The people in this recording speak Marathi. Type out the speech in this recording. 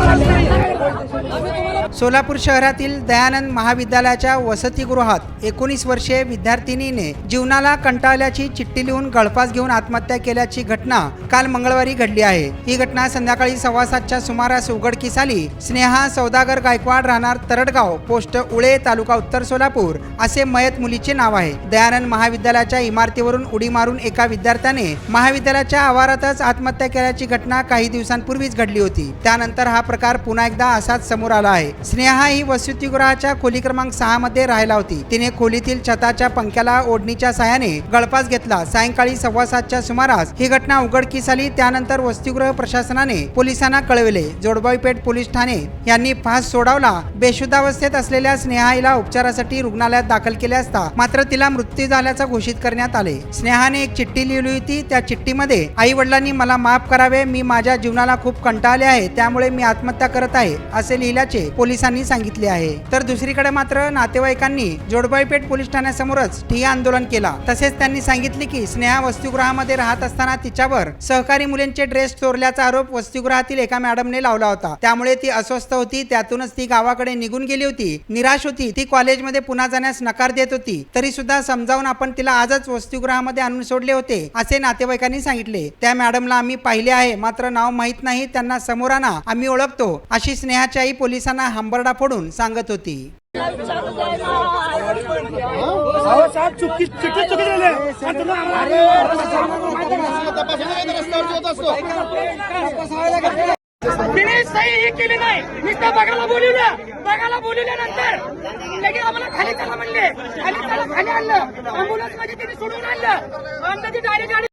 আমি सोलापूर शहरातील दयानंद महाविद्यालयाच्या वसतिगृहात एकोणीस वर्षीय विद्यार्थिनीने जीवनाला कंटाळल्याची चिठ्ठी लिहून गळफास घेऊन आत्महत्या केल्याची घटना काल मंगळवारी घडली आहे. ही घटना संध्याकाळी सव्वा सातच्या सुमारास उघडकीस आली. स्नेहा सौदागर गायकवाड राहणार तरडगाव पोस्ट उळे तालुका उत्तर सोलापूर असे मयत मुलीचे नाव आहे. दयानंद महाविद्यालयाच्या इमारतीवरून उडी मारून एका विद्यार्थ्याने महाविद्यालयाच्या आवारातच आत्महत्या केल्याची घटना काही दिवसांपूर्वीच घडली होती. त्यानंतर हा प्रकार पुन्हा एकदा असाच समोर आला आहे. स्नेहा ही वसतिगृहाच्या खोली क्रमांक सहा मध्ये राहायला होती. तिने खोलीतील छताच्या पंख्याला ओढणीच्या साहाय्याने गळपास घेतला. सायंकाळी सव्वा सातच्या सुमारास ही घटना उघडकीस आली. त्यानंतर वसतिगृह प्रशासनाने पोलिसांना कळविले. जोडबाईपेठ पोलीस ठाणे यांनी फास सोडवला. बेशुद्धावस्थेत असलेल्या स्नेहाईला उपचारासाठी रुग्णालयात दाखल केले असता मात्र तिला मृत्यू झाल्याचा घोषित करण्यात आले. स्नेहाने एक चिठ्ठी लिहिली होती. त्या चिठ्ठीमध्ये आई वडिलांनी मला माफ करावे. मी माझ्या जीवनाला खूप कंटाळले आहे. त्यामुळे मी आत्महत्या करत आहे असे लिहिल्याचे पोलिसांनी सांगितले आहे. तर दुसरीकडे मात्र नातेवाईकांनी जोडबाईपेठ पोलीस ठाण्यासमोरच ठिय्या आंदोलन केला. तसेच त्यांनी सांगितले की स्नेहा वसतिगृहामध्ये राहत असताना तिच्यावर सहकारी मुलींचे ड्रेस चोरल्याचा आरोप वसतिगृहातील एका मॅडमने लावला होता. त्यामुळे ती अस्वस्थ होती त्यातूनच ती गावाकडे निघून गेली होती. निराश होती ती कॉलेजमध्ये पुन्हा जाण्यास नकार देत होती. तरी सुद्धा समजावून आपण तिला आजच वसतिगृहामध्ये आणून सोडले होते असे नातेवाईकांनी सांगितले. त्या मॅडमला आम्ही पाहिले आहे मात्र नाव माहीत नाही त्यांना समोर आणा आम्ही ओळखतो अशी स्नेहाची आई पोलिसांना हंबरडा फोडून सांगत होती. तिने सही ही केली नाही नुसतं बघायला बोलवलं बघायला बोलवल्यानंतर लगेच आम्हाला खाली चला म्हणले. खाली चला खाली आणलं. अँब्युलन्समध्ये तिने सोडून आणलं. डायरेक्ट